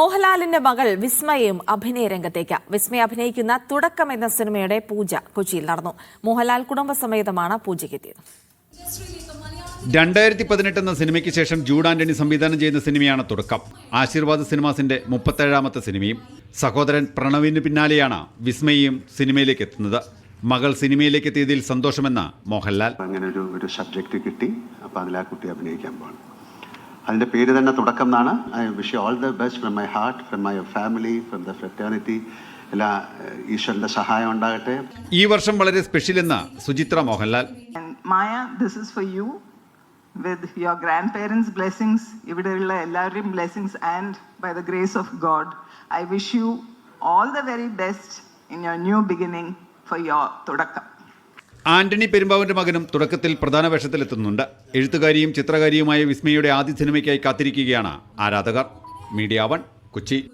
മോഹൻലാലിന്റെ മകൾ വിസ്മയയും അഭിനയ രംഗത്തേക്ക്. വിസ്മയ അഭിനയിക്കുന്ന തുടക്കം എന്ന സിനിമയുടെ പൂജ കൊച്ചിയിൽ നടന്നു. മോഹൻലാൽ കുടുംബസമേതമാണ് പൂജയ്ക്കെത്തിയത്. രണ്ടായിരത്തി പതിനെട്ട് എന്ന സിനിമയ്ക്ക് ശേഷം ജൂഡ് ആന്റണി സംവിധാനം ചെയ്യുന്ന സിനിമയാണ് തുടക്കം. ആശീർവാദ് സിനിമാസിന്റെ മുപ്പത്തേഴാമത്തെ സിനിമയും സഹോദരൻ പ്രണവിന് പിന്നാലെയാണ് വിസ്മയയും സിനിമയിലേക്ക് എത്തുന്നത്. മകൾ സിനിമയിലേക്ക് എത്തിയതിൽ സന്തോഷമെന്ന മോഹൻലാൽ. അങ്ങനെ ഒരു ഒരു സബ്ജക്റ്റ് കിട്ടി. അപ്പോൾ അതിൽ ആ കുട്ടി അഭിനയിക്കാൻ പോകണം അതിന്റെ പേര് തന്നെ തുടക്കം എന്നാണ്. I wish all the best from my heart from my family from the fraternity എല്ലാ ഈശ്വരന്റെ സഹായം ഉണ്ടാകട്ടെ. ഈ വർഷം വളരെ സ്പെഷ്യൽ എന്ന Suchitra Mohanlal. Maya this is for you with your grand parents blessings ഇവിടെയുള്ള എല്ലാവരുടെയും blessings and by the grace of God I wish you all the very best in your new beginning for your തുടക്കം. ആന്റണി പെരുമ്പാവൂരിന്റെ മകനും തുടക്കത്തിൽ പ്രധാന വേഷത്തിലെത്തുന്നുണ്ട്. എഴുത്തുകാരിയും ചിത്രകാരിയുമായ വിസ്മയുടെ ആദ്യ സിനിമയ്ക്കായി കാത്തിരിക്കുകയാണ് ആരാധകർ. Media One Kochi.